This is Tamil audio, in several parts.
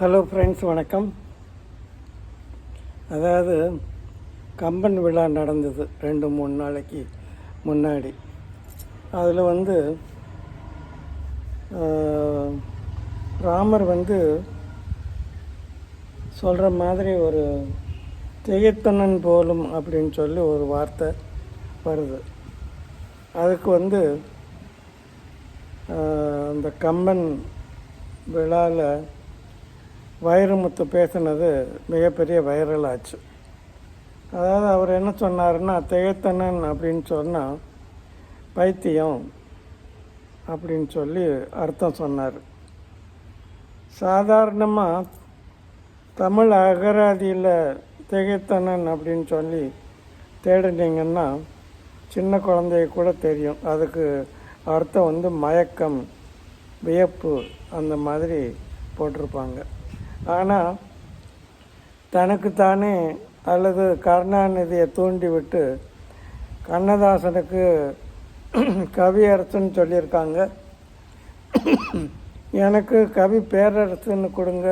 ஹலோ ஃப்ரெண்ட்ஸ் வணக்கம். அதாவது கம்பன் விழா நடந்தது ரெண்டு மூணு நாளைக்கு முன்னாடி. அதில் வந்து ராமர் வந்து சொல்கிற மாதிரி ஒரு திகைத்தனன் போலும் அப்படின்னு சொல்லி ஒரு வார்த்தை வருது. அதுக்கு வந்து அந்த கம்பன் விழாவில் வைரமுத்து பேசினது மிகப்பெரிய வைரல் ஆச்சு. அதாவது அவர் என்ன சொன்னாருன்னா திகைத்தனன் அப்படின்னு சொன்னால் பைத்தியம் அப்படின்னு சொல்லி அர்த்தம் சொன்னார். சாதாரணமாக தமிழ் அகராதியில் திகைத்தனன் அப்படின்னு சொல்லி தேடினீங்கன்னா சின்ன குழந்தைய கூட தெரியும். அதுக்கு அர்த்தம் வந்து மயக்கம் வியப்பு அந்த மாதிரி போட்டிருப்பாங்க. ஆனால் தனக்குத்தானே அல்லது கருணாநிதியை தூண்டிவிட்டு கண்ணதாசனுக்கு கண்ணதாசனுக்கு கவியரசுன்னு சொல்லியிருக்காங்க. எனக்கு கவி பேரரசுன்னு கொடுங்க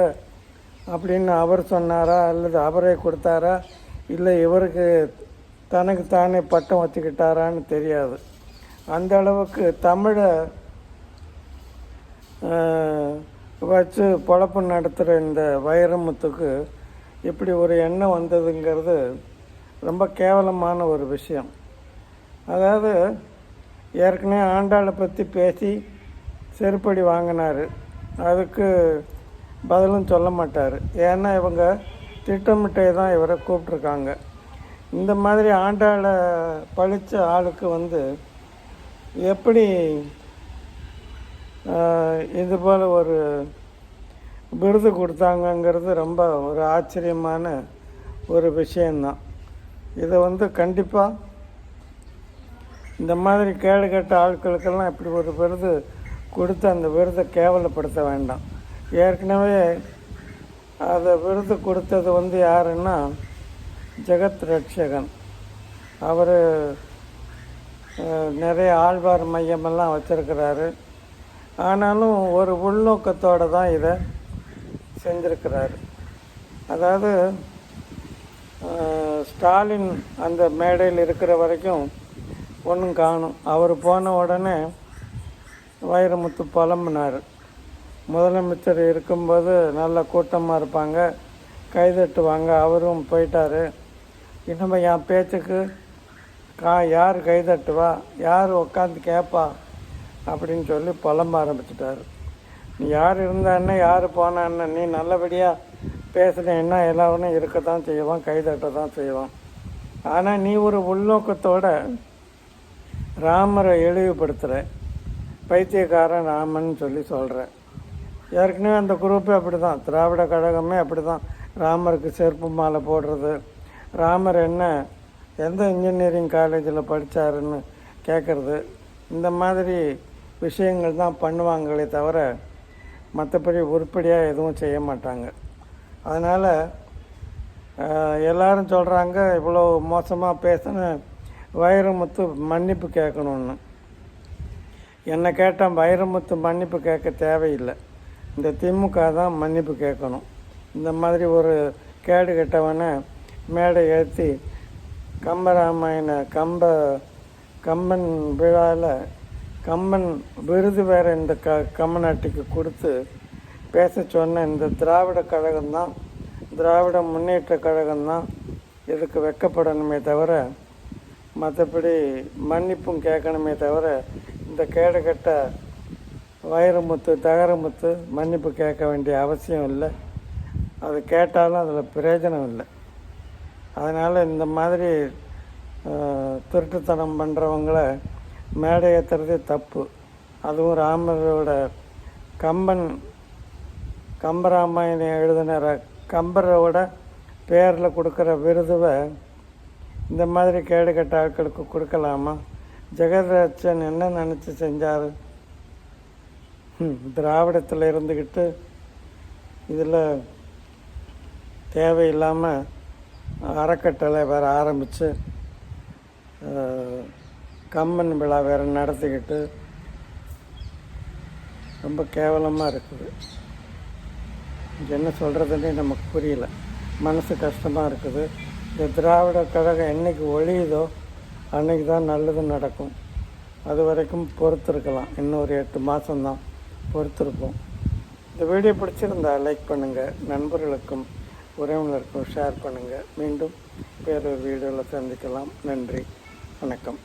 அப்படின்னு அவர் சொன்னாரா அல்லது அவரே கொடுத்தாரா? இல்லை இவருக்கு தனக்கு தானே பட்டம் வச்சுக்கிட்டாரான்னு தெரியாது. அந்த அளவுக்கு தமிழை வச்சு பொழப்பு நடத்துகிற இந்த வைரமுத்துக்கு இப்படி ஒரு எண்ணம் வந்ததுங்கிறது ரொம்ப கேவலமான ஒரு விஷயம். அதாவது ஏற்கனவே ஆண்டாளை பற்றி பேசி செருப்படி வாங்கினார். அதுக்கு பதிலும் சொல்ல மாட்டார். ஏன்னா இவங்க திட்டமிட்டே தான் இவரை கூப்பிட்ருக்காங்க இந்த மாதிரி ஆண்டாளை பழித்த ஆளுக்கு வந்து எப்படி இது போல் ஒரு விருது கொடுத்தாங்கங்கிறது ரொம்ப ஒரு ஆச்சரியமான ஒரு விஷயந்தான் இதை வந்து கண்டிப்பாக இந்த மாதிரி கேடு கெட்ட ஆட்களுக்கெல்லாம் இப்படி ஒரு விருது கொடுத்து அந்த விருதை கேவலப்படுத்த வேண்டாம். ஏற்கனவே அதை விருது கொடுத்தது வந்து யாருன்னா ஜெகத் ரட்சகன். அவர் நிறைய ஆழ்வார் மையமெல்லாம் வச்சுருக்கிறாரு. ஆனாலும் ஒரு உள்நோக்கத்தோடு தான் இதை செஞ்சிருக்கிறாரு. அதாவது ஸ்டாலின் அந்த மேடையில் இருக்கிற வரைக்கும் ஒன்றும் காணும். அவர் போன உடனே வைரமுத்து புலம்புனார். முதலமைச்சர் இருக்கும்போது நல்ல கூட்டமாக இருப்பாங்க கைதட்டுவாங்க அவரும் போயிட்டார். இன்னும் என் பேச்சுக்கு கா யார் கைதட்டுவா? யார் உட்காந்து கேட்பா அப்படின்னு சொல்லி புலம்ப ஆரம்பிச்சிட்டாரு. நீ யார் இருந்தான்னு யார் போனான்னு நீ நல்லபடியாக பேசுனேன்னா எல்லாரும் இருக்க தான் செய்வான் கைதட்ட தான் செய்வான். ஆனால் நீ ஒரு உள்நோக்கத்தோட ராமரை இழிவுபடுத்துகிற பைத்தியக்காரன் ராமன் சொல்லி சொல்கிற ஏற்கனவே அந்த குரூப்பே அப்படி தான் திராவிட கழகமே அப்படி தான் ராமருக்கு செருப்பு மாலை போடுறது ராமர் என்ன எந்த இன்ஜினியரிங் காலேஜில் படித்தாருன்னு கேட்குறது இந்த மாதிரி விஷயங்கள் தான் பண்ணுவாங்களே தவிர மற்றபடி உருப்படியாக எதுவும் செய்ய மாட்டாங்க. அதனால் எல்லாரும் சொல்கிறாங்க இவ்வளோ மோசமாக பேசின வைரமுத்து மன்னிப்பு கேட்கணுன்னு என்னை கேட்டால் வைரமுத்து மன்னிப்பு கேட்க தேவையில்லை. இந்த திமுக தான் மன்னிப்பு கேட்கணும். இந்த மாதிரி ஒரு கேடு கெட்டவனை மேடை ஏற்றி கம்பராமாயண கம்ப கம்பன் விழாவில் கம்மன் விருது வேற இந்த க கம்மநாட்டுக்கு கொடுத்து பேச சொன்ன இந்த திராவிட கழகம்தான். திராவிட முன்னேற்ற கழகம்தான். இதுக்கு வெக்கப்படணுமே தவிர மற்றபடி மன்னிப்பும் கேட்கணுமே தவிர இந்த கேடுகட்ட வைரமுத்து தகரமுத்து மன்னிப்பு கேட்க வேண்டிய அவசியம் இல்லை. அது கேட்டாலும் அதில் பிரயோஜனம் இல்லை. அதனால் இந்த மாதிரி திருட்டுத்தனம் பண்ணுறவங்கள மேடை ஏற்றுறது தப்பு. அதுவும் ராமரோட கம்பன் கம்பராமாயணம் எழுதின கம்பரோட பேரில் கொடுக்குற விருதுவை இந்த மாதிரி கேடு கெட்ட ஆட்களுக்கு கொடுக்கலாமா? ஜெகதராஜன் என்ன நினச்சி செஞ்சார்? திராவிடத்தில் இருந்துக்கிட்டு இதில் தேவையில்லாமல் அறக்கட்டளை வேறு ஆரம்பித்து கம்மன் விழா வேறு நடத்திக்கிட்டு ரொம்ப கேவலமாக இருக்குது. என்ன சொல்கிறதுன்னே நமக்கு புரியல. மனசு கஷ்டமாக இருக்குது. இந்த திராவிட கழகம் என்றைக்கு ஒழியுதோ அன்னைக்கு தான் நல்லது நடக்கும். அது வரைக்கும் பொறுத்திருக்கலாம். இன்னும் ஒரு எட்டு மாதம்தான் பொறுத்திருப்போம். இந்த வீடியோ பிடிச்சிருந்தா லைக் பண்ணுங்கள் நண்பர்களுக்கும் உறவினருக்கும் ஷேர் பண்ணுங்கள் மீண்டும் வேறொரு வீடியோவில் சந்திக்கலாம். நன்றி. வணக்கம்.